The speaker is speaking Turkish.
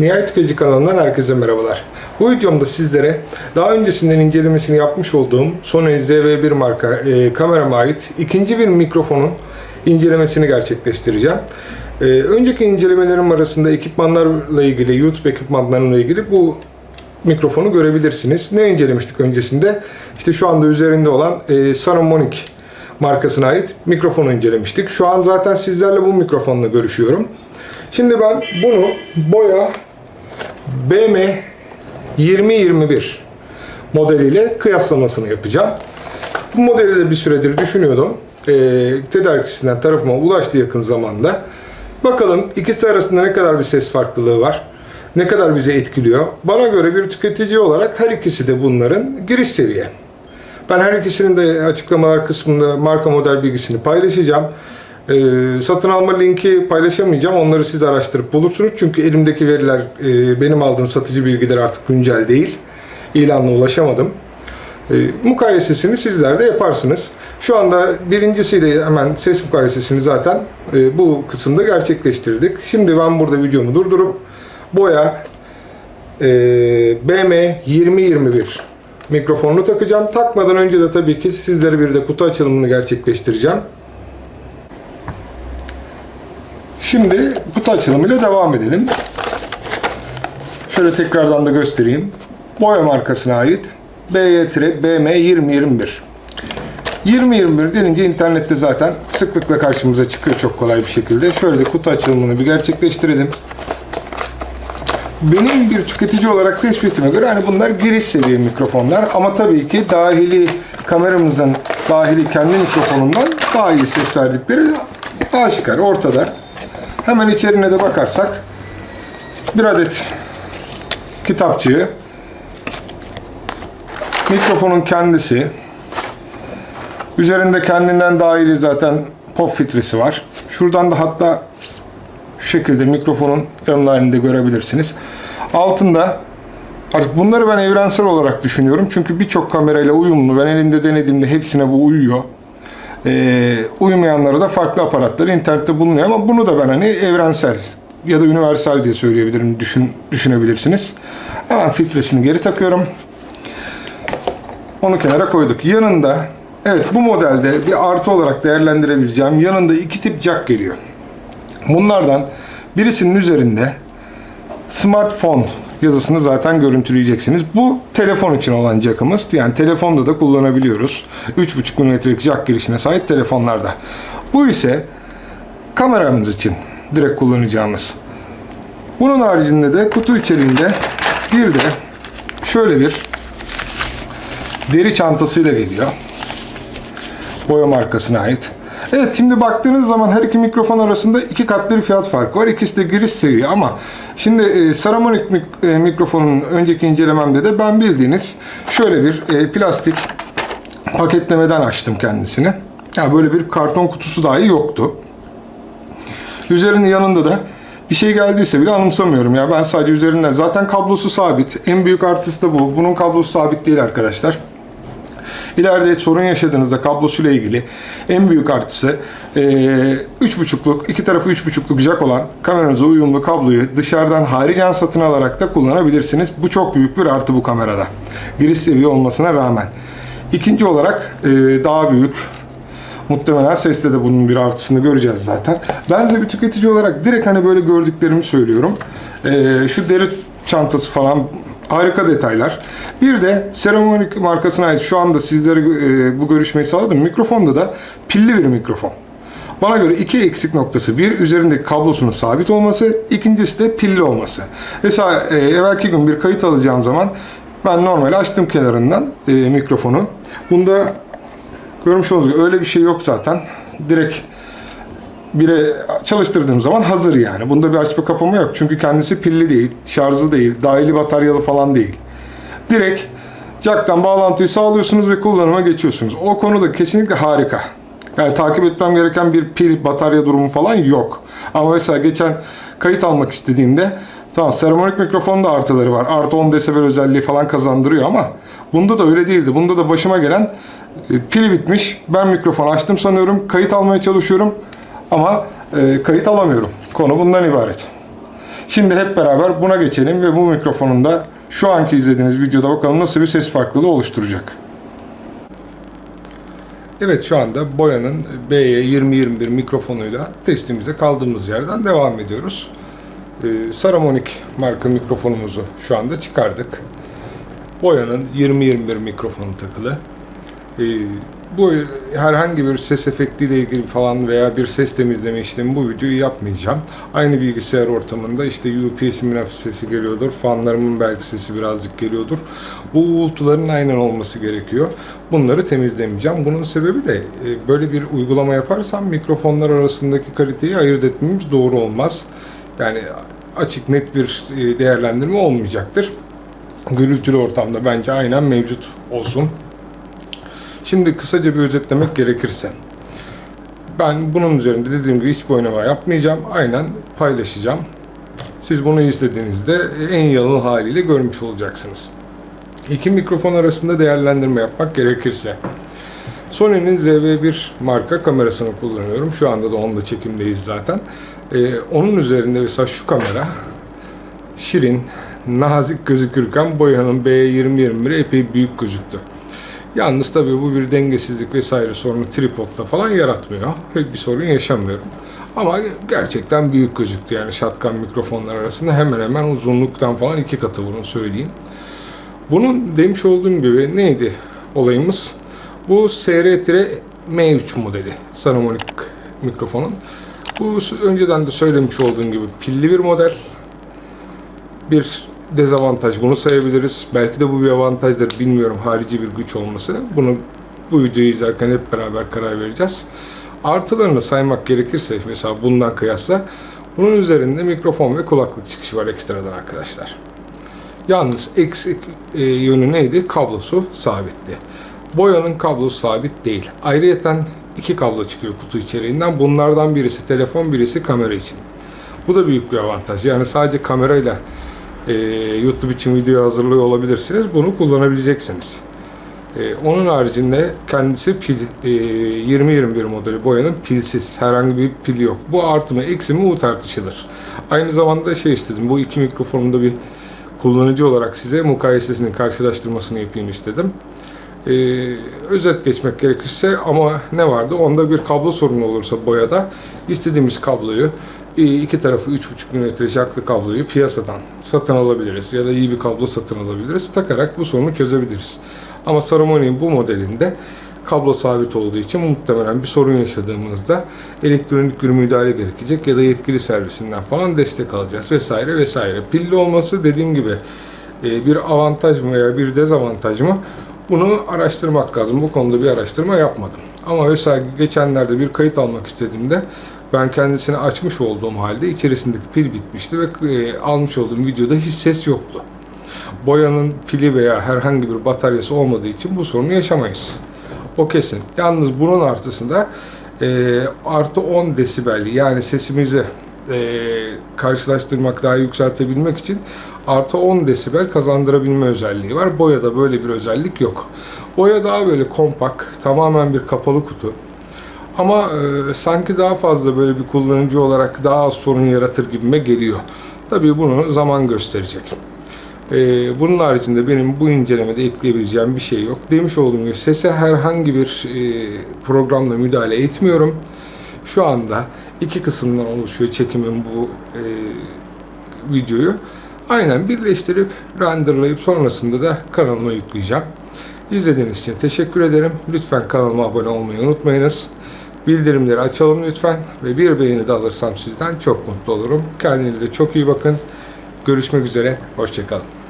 Nihayet Tüketici kanalından herkese merhabalar. Bu videomda sizlere daha öncesinden incelemesini yapmış olduğum Sony ZV-1 marka e, kamerama ait ikinci bir mikrofonun incelemesini gerçekleştireceğim. E, önceki incelemelerim arasında ekipmanlarla ilgili, YouTube ekipmanlarıyla ilgili bu mikrofonu görebilirsiniz. Ne incelemiştik öncesinde? İşte şu anda üzerinde olan e, Saramonic markasına ait mikrofonu incelemiştik. Şu an zaten sizlerle bu mikrofonla görüşüyorum. Şimdi ben bunu boya BM 2021 modeliyle kıyaslamasını yapacağım. Bu modeli de bir süredir düşünüyordum. Ee, tedarikçisinden tarafıma ulaştı yakın zamanda. Bakalım ikisi arasında ne kadar bir ses farklılığı var. Ne kadar bizi etkiliyor. Bana göre bir tüketici olarak her ikisi de bunların giriş seviye. Ben her ikisinin de açıklamalar kısmında marka model bilgisini paylaşacağım. Ee, satın alma linki paylaşamayacağım. Onları siz araştırıp bulursunuz. Çünkü elimdeki veriler e, benim aldığım satıcı bilgiler artık güncel değil. İlanla ulaşamadım. E, mukayesesini sizler de yaparsınız. Şu anda birincisiyle hemen ses mukayesesini zaten e, bu kısımda gerçekleştirdik. Şimdi ben burada videomu durdurup boya e, BM 2021 mikrofonunu takacağım. Takmadan önce de tabii ki sizlere bir de kutu açılımını gerçekleştireceğim. Şimdi kutu açılımıyla devam edelim. Şöyle tekrardan da göstereyim. Boya markasına ait BY-BM2021. 2021 denince internette zaten sıklıkla karşımıza çıkıyor çok kolay bir şekilde. Şöyle de kutu açılımını bir gerçekleştirelim. Benim bir tüketici olarak tespitime göre hani bunlar giriş seviye mikrofonlar ama tabii ki dahili kameramızın dahili kendi mikrofonundan daha iyi ses verdikleri aşikar ortada. Hemen içerine de bakarsak bir adet kitapçığı, mikrofonun kendisi, üzerinde kendinden dahili zaten pop filtresi var. Şuradan da hatta şu şekilde mikrofonun halinde görebilirsiniz. Altında artık bunları ben evrensel olarak düşünüyorum. Çünkü birçok kamerayla uyumlu. Ben elimde denediğimde hepsine bu uyuyor. Ee, uymayanlara da farklı aparatları internette bulunuyor ama bunu da ben hani evrensel ya da universal diye söyleyebilirim düşün, düşünebilirsiniz. Hemen filtresini geri takıyorum. Onu kenara koyduk. Yanında evet bu modelde bir artı olarak değerlendirebileceğim yanında iki tip jack geliyor. Bunlardan birisinin üzerinde smartphone yazısını zaten görüntüleyeceksiniz. Bu telefon için olan jackımız. Yani telefonda da kullanabiliyoruz. 3.5 mm'lik jack girişine sahip telefonlarda. Bu ise kameramız için direkt kullanacağımız. Bunun haricinde de kutu içerisinde bir de şöyle bir deri çantasıyla geliyor. Boya markasına ait. Evet şimdi baktığınız zaman her iki mikrofon arasında iki kat bir fiyat farkı var. İkisi de giriş seviye ama şimdi e, Saramonic mik- e, mikrofonun önceki incelememde de ben bildiğiniz şöyle bir e, plastik paketlemeden açtım kendisini. Yani böyle bir karton kutusu dahi yoktu. Üzerinin yanında da bir şey geldiyse bile anımsamıyorum ya. Ben sadece üzerinden zaten kablosu sabit. En büyük artısı da bu. Bunun kablosu sabit değil arkadaşlar. İleride sorun yaşadığınızda kablosuyla ilgili en büyük artısı eee, 3.5'luk, iki tarafı 3.5'luk jack olan kameranıza uyumlu kabloyu dışarıdan haricen satın alarak da kullanabilirsiniz. Bu çok büyük bir artı bu kamerada. Giriş seviye olmasına rağmen. İkinci olarak eee, daha büyük Muhtemelen seste de bunun bir artısını göreceğiz zaten. Ben de bir tüketici olarak direkt hani böyle gördüklerimi söylüyorum. Ee, şu deri çantası falan harika detaylar. Bir de Ceramonic markasına ait şu anda sizlere e, bu görüşmeyi sağladım. Mikrofonda da pilli bir mikrofon. Bana göre iki eksik noktası. Bir, üzerindeki kablosunun sabit olması. ikincisi de pilli olması. Mesela e, evvelki gün bir kayıt alacağım zaman ben normal açtım kenarından e, mikrofonu. Bunda Görmüş olduğunuz gibi öyle bir şey yok zaten. Direkt bire çalıştırdığım zaman hazır yani. Bunda bir açma kapama yok. Çünkü kendisi pilli değil, şarjı değil, dahili bataryalı falan değil. Direkt jack'tan bağlantıyı sağlıyorsunuz ve kullanıma geçiyorsunuz. O konuda kesinlikle harika. Yani takip etmem gereken bir pil, batarya durumu falan yok. Ama mesela geçen kayıt almak istediğimde tamam seramik mikrofonda artıları var. Artı 10 desibel özelliği falan kazandırıyor ama bunda da öyle değildi. Bunda da başıma gelen e, pili bitmiş. Ben mikrofon açtım sanıyorum. Kayıt almaya çalışıyorum ama e, kayıt alamıyorum. Konu bundan ibaret. Şimdi hep beraber buna geçelim ve bu mikrofonun da şu anki izlediğiniz videoda bakalım nasıl bir ses farklılığı oluşturacak. Evet şu anda Boya'nın BY2021 mikrofonuyla testimize kaldığımız yerden devam ediyoruz. Ee, Saramonic marka mikrofonumuzu şu anda çıkardık. Boya'nın 2021 mikrofonu takılı. Ee, bu herhangi bir ses efektiyle ilgili falan veya bir ses temizleme işlemi bu videoyu yapmayacağım. Aynı bilgisayar ortamında işte UPS'imin hafif sesi geliyordur, fanlarımın belki sesi birazcık geliyordur. Bu uğultuların aynen olması gerekiyor. Bunları temizlemeyeceğim. Bunun sebebi de e, böyle bir uygulama yaparsam mikrofonlar arasındaki kaliteyi ayırt etmemiz doğru olmaz. Yani açık net bir e, değerlendirme olmayacaktır. Gürültülü ortamda bence aynen mevcut olsun. Şimdi kısaca bir özetlemek gerekirse. Ben bunun üzerinde dediğim gibi hiçbir oynama yapmayacağım. Aynen paylaşacağım. Siz bunu izlediğinizde en yalın haliyle görmüş olacaksınız. İki mikrofon arasında değerlendirme yapmak gerekirse. Sony'nin ZV-1 marka kamerasını kullanıyorum. Şu anda da onunla çekimdeyiz zaten. Ee, onun üzerinde mesela şu kamera şirin, nazik gözükürken Boya'nın B2021 epey büyük gözüktü. Yalnız tabii bu bir dengesizlik vesaire sorunu tripodla falan yaratmıyor. Pek bir sorun yaşamıyorum. Ama gerçekten büyük gözüktü yani shotgun mikrofonlar arasında hemen hemen uzunluktan falan iki katı bunu söyleyeyim. Bunun demiş olduğum gibi neydi olayımız? Bu SR-M3 modeli Saramonic mikrofonun. Bu önceden de söylemiş olduğum gibi pilli bir model. Bir dezavantaj bunu sayabiliriz. Belki de bu bir avantajdır bilmiyorum harici bir güç olması. Bunu bu videoyu izlerken hep beraber karar vereceğiz. Artılarını saymak gerekirse mesela bundan kıyasla bunun üzerinde mikrofon ve kulaklık çıkışı var ekstradan arkadaşlar. Yalnız eksik e, yönü neydi? Kablosu sabitti. Boyanın kablosu sabit değil. Ayrıyeten iki kablo çıkıyor kutu içeriğinden. Bunlardan birisi telefon, birisi kamera için. Bu da büyük bir avantaj. Yani sadece kamerayla e, YouTube için video hazırlıyor olabilirsiniz. Bunu kullanabileceksiniz. E, onun haricinde kendisi pil, e, 2021 modeli boyanın pilsiz. Herhangi bir pil yok. Bu artı mı eksi mi bu tartışılır. Aynı zamanda şey istedim. Bu iki mikrofonunda bir kullanıcı olarak size mukayesesini karşılaştırmasını yapayım istedim. Ee, özet geçmek gerekirse ama ne vardı? Onda bir kablo sorunu olursa boyada istediğimiz kabloyu e, iki tarafı 3.5 mm jacklı kabloyu piyasadan satın alabiliriz ya da iyi bir kablo satın alabiliriz. Takarak bu sorunu çözebiliriz. Ama Saramoni'nin bu modelinde kablo sabit olduğu için muhtemelen bir sorun yaşadığımızda elektronik bir müdahale gerekecek ya da yetkili servisinden falan destek alacağız vesaire vesaire. Pilli olması dediğim gibi e, bir avantaj mı veya bir dezavantaj mı bunu araştırmak lazım. Bu konuda bir araştırma yapmadım. Ama mesela geçenlerde bir kayıt almak istediğimde ben kendisini açmış olduğum halde içerisindeki pil bitmişti ve e, almış olduğum videoda hiç ses yoktu. Boyanın pili veya herhangi bir bataryası olmadığı için bu sorunu yaşamayız. O kesin. Yalnız bunun artısında e, artı 10 desibel yani sesimizi e, karşılaştırmak daha yükseltebilmek için artı 10 desibel kazandırabilme özelliği var. Boya'da böyle bir özellik yok. Boya daha böyle kompak, tamamen bir kapalı kutu. Ama e, sanki daha fazla böyle bir kullanıcı olarak daha az sorun yaratır gibime geliyor. Tabii bunu zaman gösterecek. Ee, bunun haricinde benim bu incelemede ekleyebileceğim bir şey yok. Demiş olduğum gibi sese herhangi bir e, programla müdahale etmiyorum. Şu anda iki kısımdan oluşuyor çekimim bu e, videoyu. Aynen birleştirip renderlayıp sonrasında da kanalıma yükleyeceğim. İzlediğiniz için teşekkür ederim. Lütfen kanalıma abone olmayı unutmayınız. Bildirimleri açalım lütfen ve bir beğeni de alırsam sizden çok mutlu olurum. Kendinize çok iyi bakın. Görüşmek üzere. Hoşçakalın.